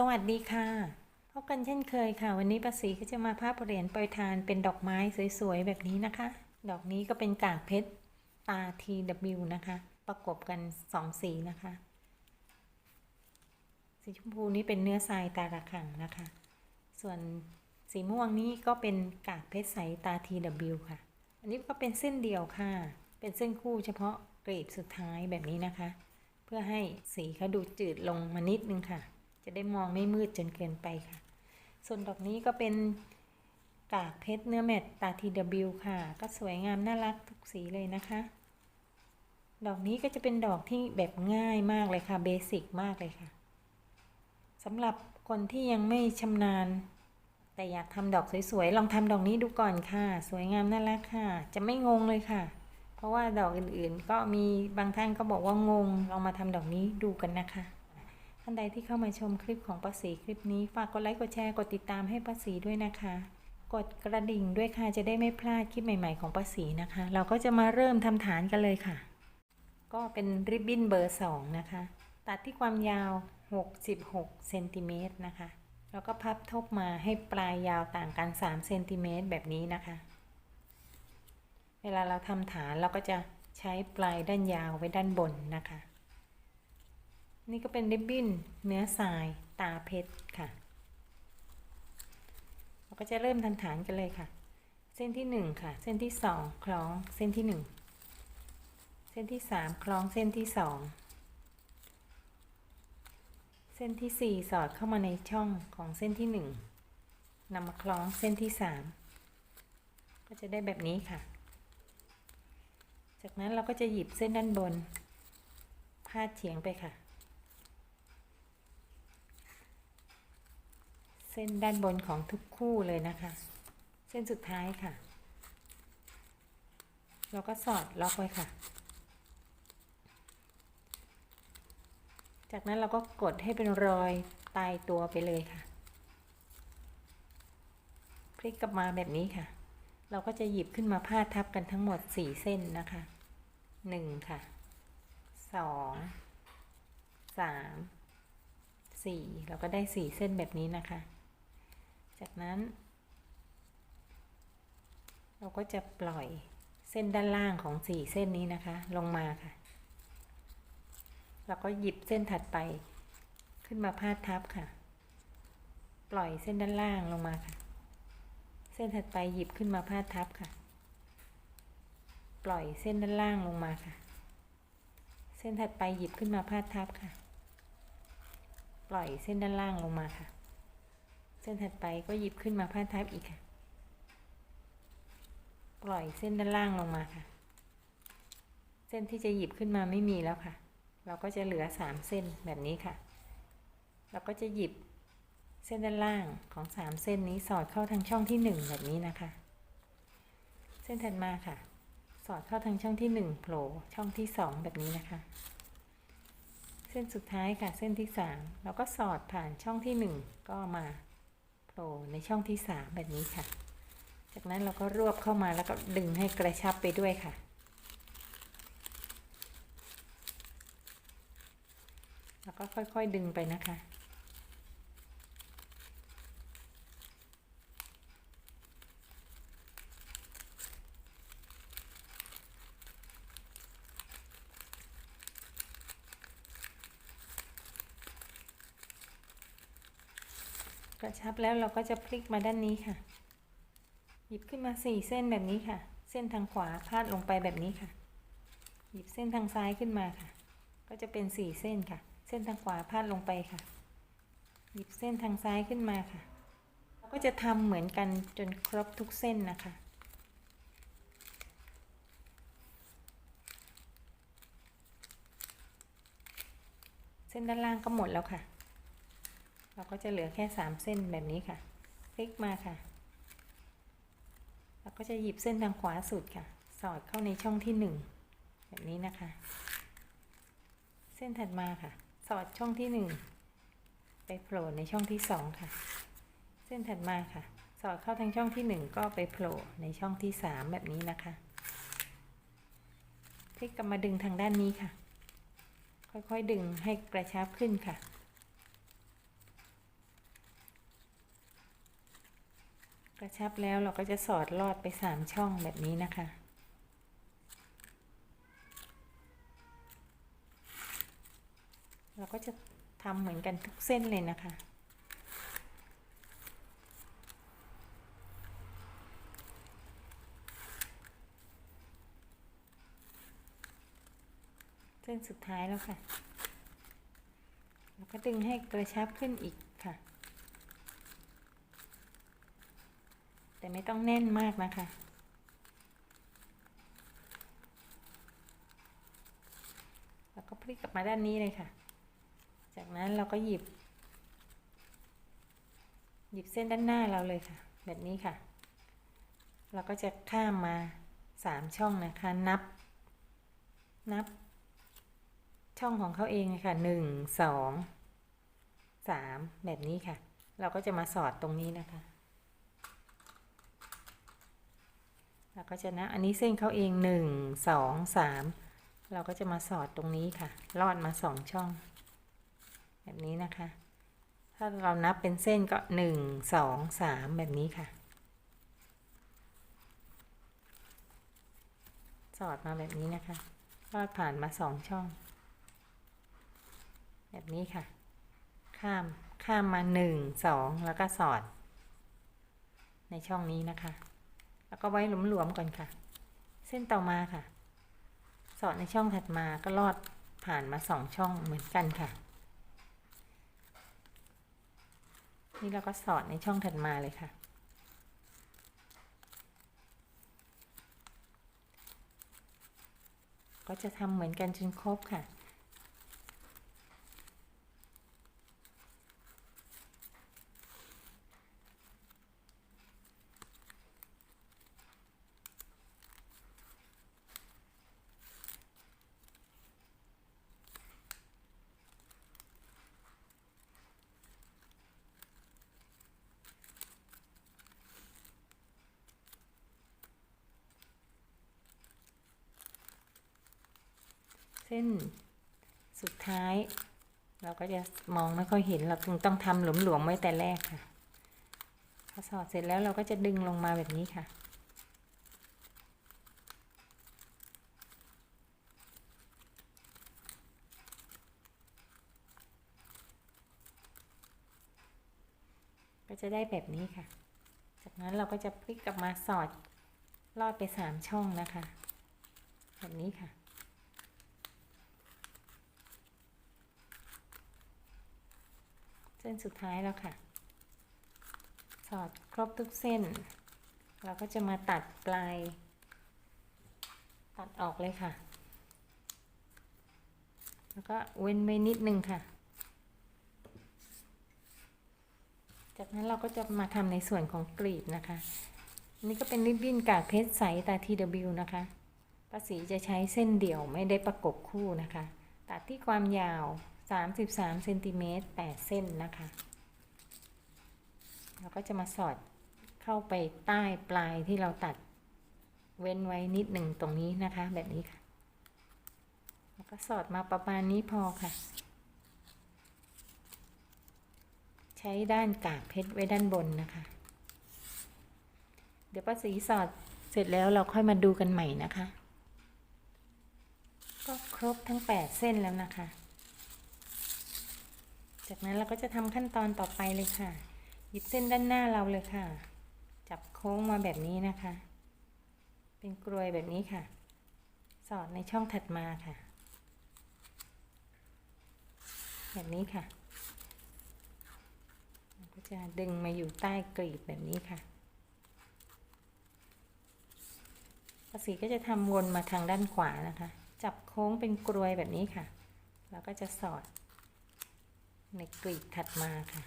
สวัสดีค่ะพบกันเช่นเคยค่ะ วันนี้ป้าศรีก็จะมาภาพเหรียญโปรยทานเป็นดอกไม้สวยๆ แบบนี้นะคะ ดอกนี้ก็เป็นกากเพชรตา TW นะคะ ประกบกันสองสีนะคะ สีชมพูนี้เป็นเนื้อทรายตาระขังนะคะ ส่วนสีม่วงนี้ก็เป็นกากเพชรใสตา TW ค่ะ อันนี้ก็เป็นเส้นเดียวค่ะ เป็นเส้นคู่เฉพาะกรีดสุดท้ายแบบนี้นะคะ เพื่อให้สีเขาดูจืดลงมานิดนึงค่ะ จะได้มองไม่มืดจนเกินไปค่ะ ส่วนดอกนี้ก็เป็นกากเพชรเนื้อแมตตา TW ค่ะ ก็สวยงามน่ารักทุกสีเลยนะคะ ดอกนี้ก็จะเป็นดอกที่แบบง่ายมากเลยค่ะเบสิกมากเลยค่ะสำหรับคนที่ยังไม่ชำนาญ แต่อยากทำดอกสวยๆ ลองทำดอกนี้ดูก่อนค่ะ สวยงามน่ารักค่ะ จะไม่งงเลยค่ะ เพราะว่าดอกอื่นๆ ก็มีบางท่านก็บอกว่างง ลองมาทำดอกนี้ดูกันนะคะ ท่านใดที่เข้ามาชมคลิปของป้าศรีคลิปนี้ ฝากกดไลค์กดแชร์กดติดตามให้ป้าศรีด้วยนะคะ กดกระดิ่งด้วยค่ะจะได้ไม่พลาดคลิปใหม่ ๆ ของป้าศรีนะคะ เราก็จะมาเริ่มทำฐานกันเลยค่ะ ก็เป็นริบบิ้นเบอร์ 2 นะคะ ตัดที่ความยาว 66เซนติเมตรนะคะแล้วก็พับทบมาให้ปลายยาวต่างกัน3เซนติเมตรแบบนี้นะคะ เวลาเราทำฐานเราก็จะใช้ปลายด้านยาวไว้ด้านบนนะคะ นี่ก็เป็นริบบิ้นเนื้อทรายตาเพชรค่ะ เราก็จะเริ่มทำฐานกันเลยค่ะ เส้นที่ 1 ค่ะ เส้นที่ 2 คล้องเส้นที่ 1 เส้นที่ 3 คล้องเส้นที่ 2 เส้นที่ 4 สอดเข้ามาในช่องของเส้นที่ 1นำมาคล้องเส้นที่ 3 ก็จะได้แบบนี้ค่ะ จากนั้นเราก็จะหยิบเส้นด้านบนพาดเฉียงไปค่ะ เส้นด้านบนของทุกคู่เลยนะคะ เส้นสุดท้ายค่ะ เราก็สอดล็อกไว้ค่ะ จากนั้นเราก็กดให้เป็นรอยตายตัวไปเลยค่ะพลิกกลับมาแบบนี้ค่ะ เราก็จะหยิบขึ้นมาพาดทับกันทั้งหมด 4 เส้นนะคะ 1 ค่ะ 2 3 4 เราก็ได้ 4 เส้นแบบนี้นะคะ จากนั้น เราก็จะปล่อยเส้นด้านล่างของ4เส้นนี้นะคะ ลงมาค่ะ แล้วก็หยิบเส้นถัดไปขึ้นมาพาดทับค่ะ ปล่อยเส้นด้านล่างลงมาค่ะ เส้นถัดไปหยิบขึ้นมาพาดทับค่ะ ปล่อยเส้นด้านล่างลงมาค่ะ เส้นถัดไปหยิบขึ้นมาพาดทับค่ะ ปล่อยเส้นด้านล่างลงมาค่ะ ส้นถัดไปก็หยิบขึ้นมาพาดทับอีกค่ะ ปล่อยเส้นด้านล่างลงมาค่ะ เส้นที่จะหยิบขึ้นมาไม่มีแล้วค่ะ เราก็จะเหลือสามเส้นแบบนี้ค่ะ เราก็จะหยิบเส้นด้านล่างของสามเส้นนี้สอดเข้าทางช่องที่หนึ่งแบบนี้นะคะ เส้นถัดมาค่ะ สอดเข้าทางช่องที่หนึ่งโผล่ช่องที่สองแบบนี้นะคะ เส้นสุดท้ายค่ะเส้นที่สามเราก็สอดผ่านช่องที่หนึ่งก็มา ผล่ในช่องที่สามแบบนี้ค่ะ จากนั้นเราก็รวบเข้ามาแล้วก็ดึงให้กระชับไปด้วยค่ะ แล้วก็ค่อยๆดึงไปนะคะ กระชับแล้วเราก็จะพลิกมาด้านนี้ค่ะ หยิบขึ้นมาสี่เส้นแบบนี้ค่ะ เส้นทางขวาพาดลงไปแบบนี้ค่ะ หยิบเส้นทางซ้ายขึ้นมาค่ะ ก็จะเป็นสี่เส้นค่ะ เส้นทางขวาพาดลงไปค่ะ หยิบเส้นทางซ้ายขึ้นมาค่ะ เราก็จะทำเหมือนกันจนครบทุกเส้นนะคะเส้นด้านล่างก็หมดแล้วค่ะ เราก็จะเหลือแค่สามเส้นแบบนี้ค่ะ พลิกมาค่ะ เราก็จะหยิบเส้นทางขวาสุดค่ะ สอดเข้าในช่องที่หนึ่งแบบนี้นะคะ เส้นถัดมาค่ะ สอดช่องที่หนึ่งไปโผล่ในช่องที่สองค่ะ เส้นถัดมาค่ะ สอดเข้าทางช่องที่หนึ่งก็ไปโผล่ในช่องที่สามแบบนี้นะคะพลิกกลับมาดึงทางด้านนี้ค่ะ ค่อยๆดึงให้กระชับขึ้นค่ะ กระชับแล้วเราก็จะสอดลอดไปสามช่องแบบนี้นะคะ เราก็จะทำเหมือนกันทุกเส้นเลยนะคะเส้นสุดท้ายแล้วค่ะ แล้วก็ดึงให้กระชับขึ้นอีกค่ะ แต่ไม่ต้องแน่นมากนะคะ แล้วก็พลิกกลับมาด้านนี้เลยค่ะ จากนั้นเราก็หยิบ หยิบเส้นด้านหน้าเราเลยค่ะ แบบนี้ค่ะ เราก็จะข้ามมาสามช่องนะคะ นับ นับ ช่องของเขาเองเลยค่ะหนึ่งสองสามแบบนี้ค่ะ เราก็จะมาสอดตรงนี้นะคะ เราก็จะนะอันนี้เส้นเขาเองหนึ่งสองสามเราก็จะมาสอดตรงนี้ค่ะ ลอดมาสองช่อง แบบนี้นะคะ ถ้าเรานับเป็นเส้นก็หนึ่งสองสามแบบนี้ค่ะ สอดมาแบบนี้นะคะ ลอดผ่านมาสองช่อง แบบนี้ค่ะ ข้ามข้ามมาหนึ่งสองแล้วก็สอด ในช่องนี้นะคะ แล้วก็ไว้หลวมๆก่อนค่ะ เส้นต่อมาค่ะ สอดในช่องถัดมาก็ลอดผ่านมาสองช่องเหมือนกันค่ะ นี่เราก็สอดในช่องถัดมาเลยค่ะ ก็จะทำเหมือนกันจนครบค่ะ เส้นสุดท้าย เราก็จะมองไม่ค่อยเห็นเราจึงต้องทำหลวมๆไว้แต่แรกค่ะพอสอดเสร็จแล้วเราก็จะดึงลงมาแบบนี้ค่ะก็จะได้แบบนี้ค่ะ จากนั้นเราก็จะพลิกกลับมาสอดลอดไปสามช่องนะคะ แบบนี้ค่ะ ส้นสุดท้ายแล้วค่ะ สอดครบทุกเส้น เราก็จะมาตัดปลาย ตัดออกเลยค่ะ แล้วก็เว้นไว้นิดนึงค่ะ จากนั้นเราก็จะมาทำในส่วนของกรีบนะคะอันนี้ก็เป็นริบบิ้นกากเพชรใสตา TW นะคะป้าสีจะใช้เส้นเดี่ยวไม่ได้ประกบคู่นะคะ ตัดที่ความยาว 33เซนติเมตร8เส้นนะคะ เราก็จะมาสอดเข้าไปใต้ปลายที่เราตัดเว้นไว้นิดหนึ่งตรงนี้นะคะ แบบนี้ค่ะ แล้วก็สอดมาประมาณนี้พอค่ะ ใช้ด้านกากเพชรไว้ด้านบนนะคะ เดี๋ยวป้าสีสอดเสร็จแล้วเราค่อยมาดูกันใหม่นะคะ ก็ครบทั้ง 8 เส้นแล้วนะคะ จากนั้นเราก็จะทำขั้นตอนต่อไปเลยค่ะ หยิบเส้นด้านหน้าเราเลยค่ะ จับโค้งมาแบบนี้นะคะ เป็นกลวยแบบนี้ค่ะ สอดในช่องถัดมาค่ะ แบบนี้ค่ะก็จะดึงมาอยู่ใต้กรีบแบบนี้ค่ะภาษีก็จะทำวนมาทางด้านขวานะคะ จับโค้งเป็นกลวยแบบนี้ค่ะ แล้วก็จะสอด ในกรีบถัดมาค่ะ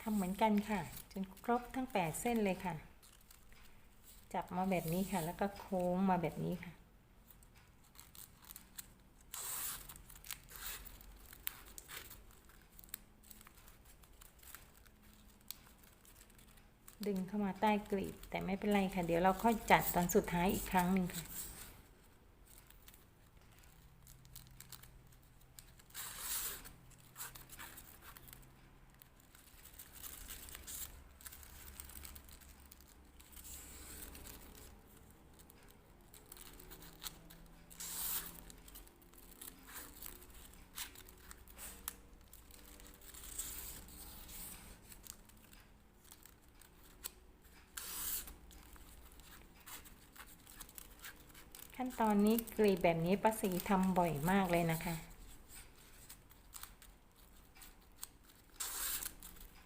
ทำเหมือนกันค่ะ จนครบทั้ง 8 เส้นเลยค่ะ จับมาแบบนี้ค่ะ แล้วก็โค้งมาแบบนี้ค่ะ ดึงเข้ามาใต้กรีบแต่ไม่เป็นไรค่ะ เดี๋ยวเราค่อยจัดตอนสุดท้ายอีกครั้งหนึ่งค่ะ ขั้นตอนนี้กรีบแบบนี้ป้าสีทำบ่อยมากเลยนะคะ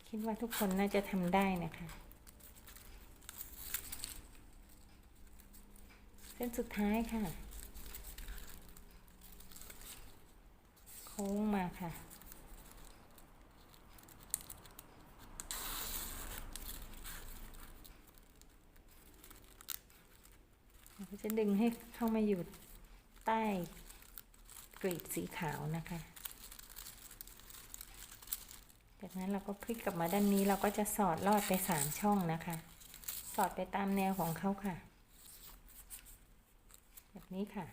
คิดว่าทุกคนน่าจะทำได้นะคะ เส้นสุดท้ายค่ะ โค้งมาค่ะ เราก็ จะดึงให้เข้ามาอยู่ใต้กรีบสีขาวนะคะ จากนั้นเราก็พลิกกลับมาด้านนี้เราก็จะสอดลอดไปสามช่องนะคะ สอดไปตามแนวของเขาค่ะ แบบนี้ค่ะ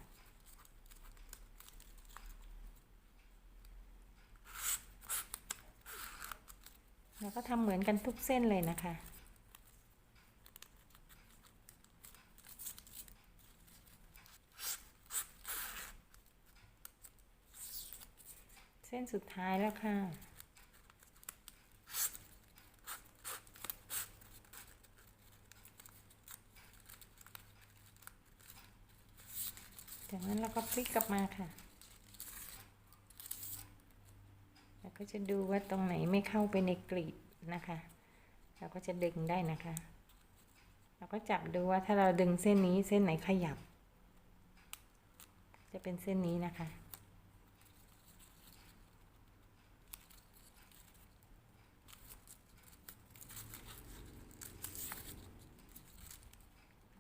แล้วก็ทำเหมือนกันทุกเส้นเลยนะคะ ส้นสุดท้ายแล้วค่ะ จากนั้นเราก็พลิกกลับมาค่ะ แล้วก็จะดูว่าตรงไหนไม่เข้าไปในกรีบนะคะ เราก็จะดึงได้นะคะ เราก็จับดูว่าถ้าเราดึงเส้นนี้เส้นไหนขยับ จะเป็นเส้นนี้นะคะ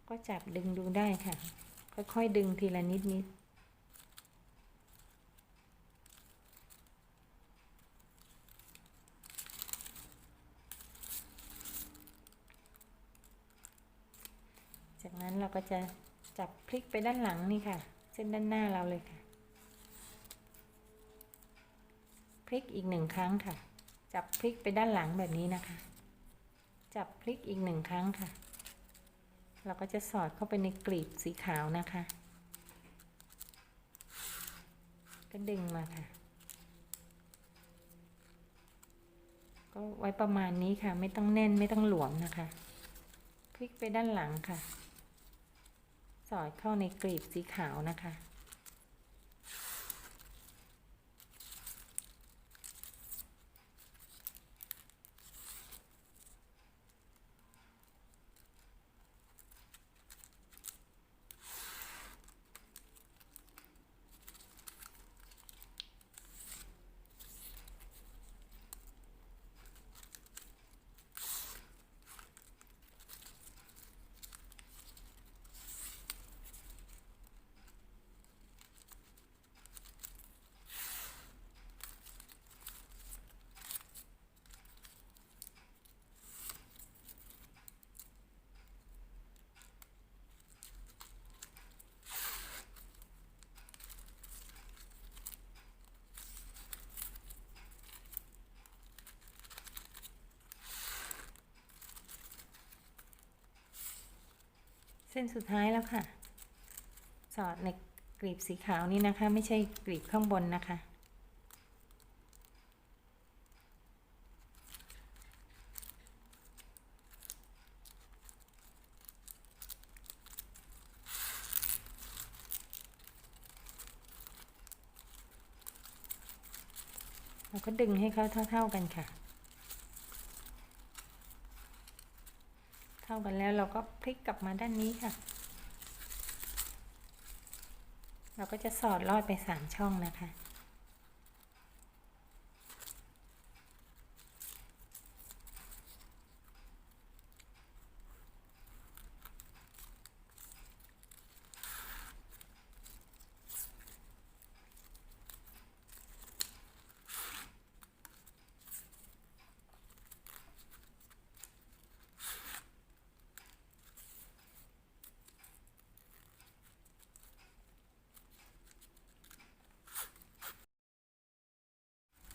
ก็ จับดึงดูได้ค่ะ ค่อยๆดึงทีละนิดนิดจากนั้นเราก็จะจับพลิกไปด้านหลังนี่ค่ะ เส้นด้านหน้าเราเลยค่ะ พลิกอีกหนึ่งครั้งค่ะ จับพลิกไปด้านหลังแบบนี้นะคะ จับพลิกอีกหนึ่งครั้งค่ะ เราก็จะสอดเข้าไปในกลีบสีขาวนะคะ ก็ดึงมาค่ะ ก็ไว้ประมาณนี้ค่ะ ไม่ต้องแน่นไม่ต้องหลวมนะคะ คลิกไปด้านหลังค่ะ สอดเข้าในกลีบสีขาวนะคะ ส้นสุดท้ายแล้วค่ะ สอดในกลีบสีขาวนี่นะคะ ไม่ใช่กลีบข้างบนนะคะ เราก็ดึงให้เขาเท่า ๆกันค่ะ เท่ากันแล้วเราก็พลิกกลับมาด้านนี้ค่ะ เราก็จะสอดลอดไปสามช่องนะคะ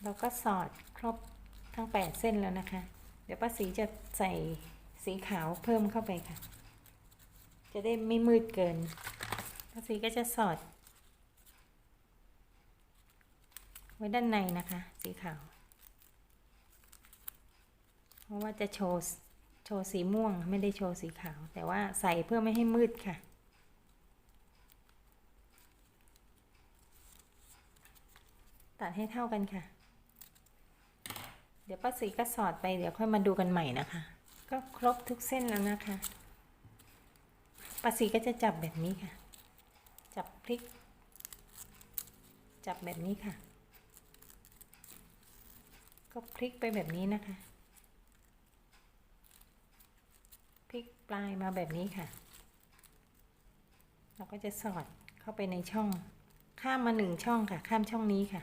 เราก็สอดครบทั้ง 8 เส้นแล้วนะคะ เดี๋ยวป้าสีจะใส่สีขาวเพิ่มเข้าไปค่ะ จะได้ไม่มืดเกินป้าสีก็จะสอด ไว้ด้านในนะคะ สีขาว เพราะว่าจะโชว์โชว์สีม่วงไม่ได้โชว์สีขาว แต่ว่าใส่เพื่อไม่ให้มืดค่ะตัดให้เท่ากันค่ะ เดี๋ยวป้าสีก็สอดไปเดี๋ยวค่อยมาดูกันใหม่นะคะ ก็ครบทุกเส้นแล้วนะคะป้าสีก็จะจับแบบนี้ค่ะ จับพลิก จับแบบนี้ค่ะ ก็พลิกไปแบบนี้นะคะพลิกปลายมาแบบนี้ค่ะ เราก็จะสอดเข้าไปในช่อง ข้ามมาหนึ่งช่องค่ะ ข้ามช่องนี้ค่ะ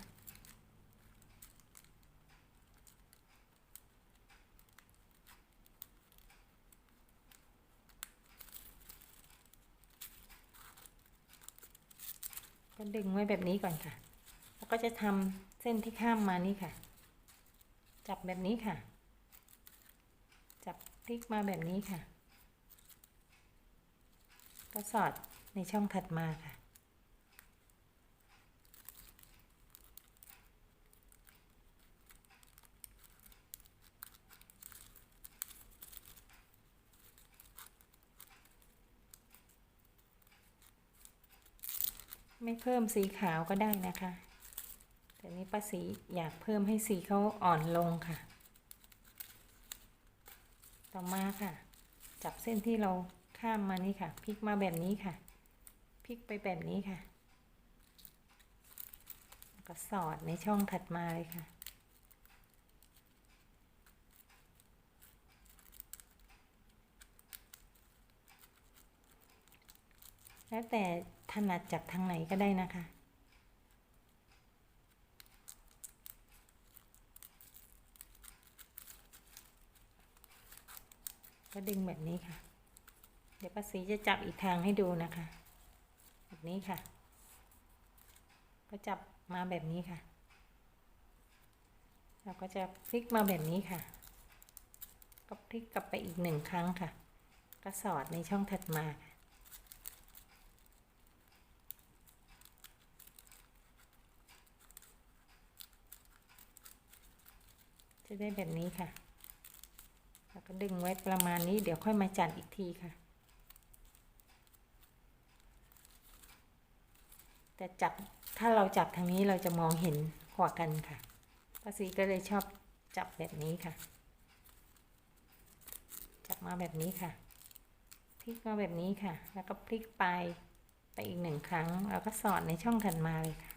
ดึงไว้แบบนี้ก่อนค่ะ แล้วก็จะทำเส้นที่ข้ามมานี่ค่ะ จับแบบนี้ค่ะ จับพลิกมาแบบนี้ค่ะ ก็สอดในช่องถัดมาค่ะ ไม่เพิ่มสีขาวก็ได้นะคะ แต่นี้ป้าสีอยากเพิ่มให้สีเขาอ่อนลงค่ะ ต่อมาค่ะ จับเส้นที่เราข้ามมานี่ค่ะพลิกมาแบบนี้ค่ะพลิกไปแบบนี้ค่ะ ก็สอดในช่องถัดมาเลยค่ะ แล้วแต่ถนัดจากทางไหนก็ได้นะคะก็ดึงแบบนี้ค่ะ เดี๋ยวป้าสีจะจับอีกทางให้ดูนะคะ แบบนี้ค่ะ ก็จับมาแบบนี้ค่ะ เราก็จะพลิกมาแบบนี้ค่ะ ก็พลิกกลับไปอีกหนึ่งครั้งค่ะ ก็สอดในช่องถัดมาค่ะ ได้แบบนี้ค่ะแล้วก็ดึงไว้ประมาณนี้เดี๋ยวค่อยมาจัดอีกทีค่ะ แต่จับถ้าเราจับทางนี้เราจะมองเห็นกว่ากันค่ะป้าสีก็เลยชอบจับแบบนี้ค่ะ จับมาแบบนี้ค่ะพลิกมาแบบนี้ค่ะ แล้วก็พลิกไปไปอีกหนึ่งครั้ง แล้วก็สอดในช่องถัดมาเลยค่ะ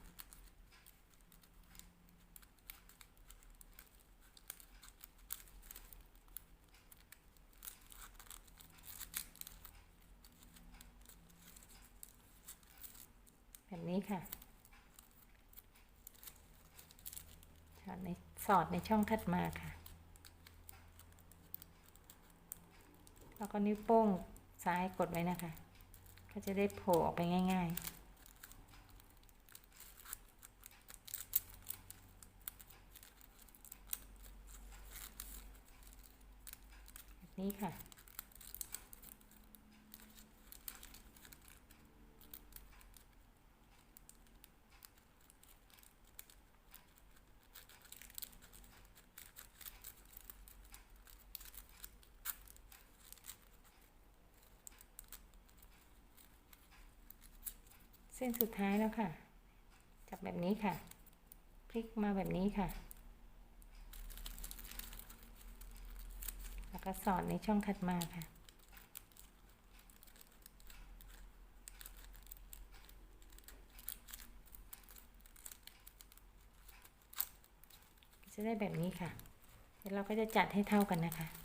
แบบนี้ค่ะส อดในสอดในช่องถัดมาค่ะ แล้วก็นิ้วโป้งซ้ายกดไว้นะคะ ก็จะได้โผล่ออกไปง่ายๆแบบนี้ค่ะ นสุดท้ายแล้วค่ะ จับแบบนี้ค่ะ พลิกมาแบบนี้ค่ะ แล้วก็สอดในช่องถัดมาค่ะจะได้แบบนี้ค่ะ เดี๋ยวเราก็จะจัดให้เท่ากันนะคะ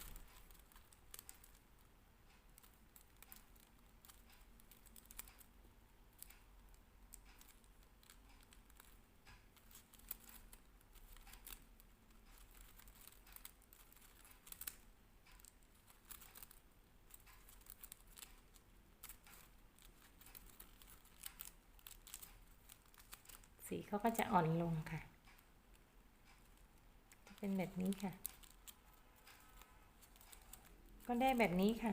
สีเขาก็จะอ่อนลงค่ะ จะเป็นแบบนี้ค่ะ ก็ได้แบบนี้ค่ะ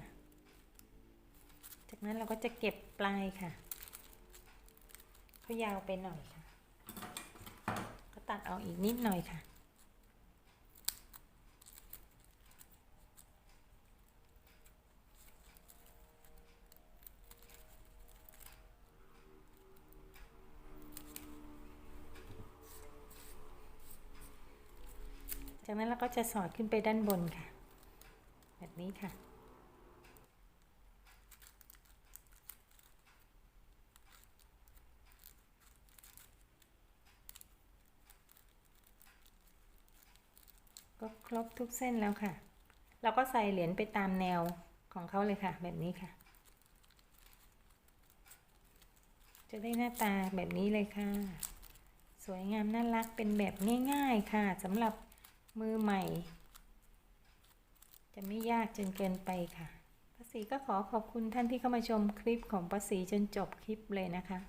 จากนั้นเราก็จะเก็บปลายค่ะเขายาวไปหน่อยค่ะ ก็ตัดออกอีกนิดหน่อยค่ะ จากนั้นเราก็จะสอดขึ้นไปด้านบนค่ะ แบบนี้ค่ะ ก็ครบทุกเส้นแล้วค่ะ เราก็ใส่เหรียญไปตามแนวของเขาเลยค่ะ แบบนี้ค่ะ จะได้หน้าตาแบบนี้เลยค่ะ สวยงามน่ารักเป็นแบบง่าย ๆ ค่ะสำหรับ มือใหม่ จะไม่ยากจนเกินไปค่ะภาษีก็ขอขอบคุณท่านที่เข้ามาชมคลิปของภาษีจนจบคลิปเลยนะคะ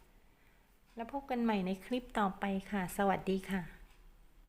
แล้วพบกันใหม่ในคลิปต่อไปค่ะ สวัสดีค่ะ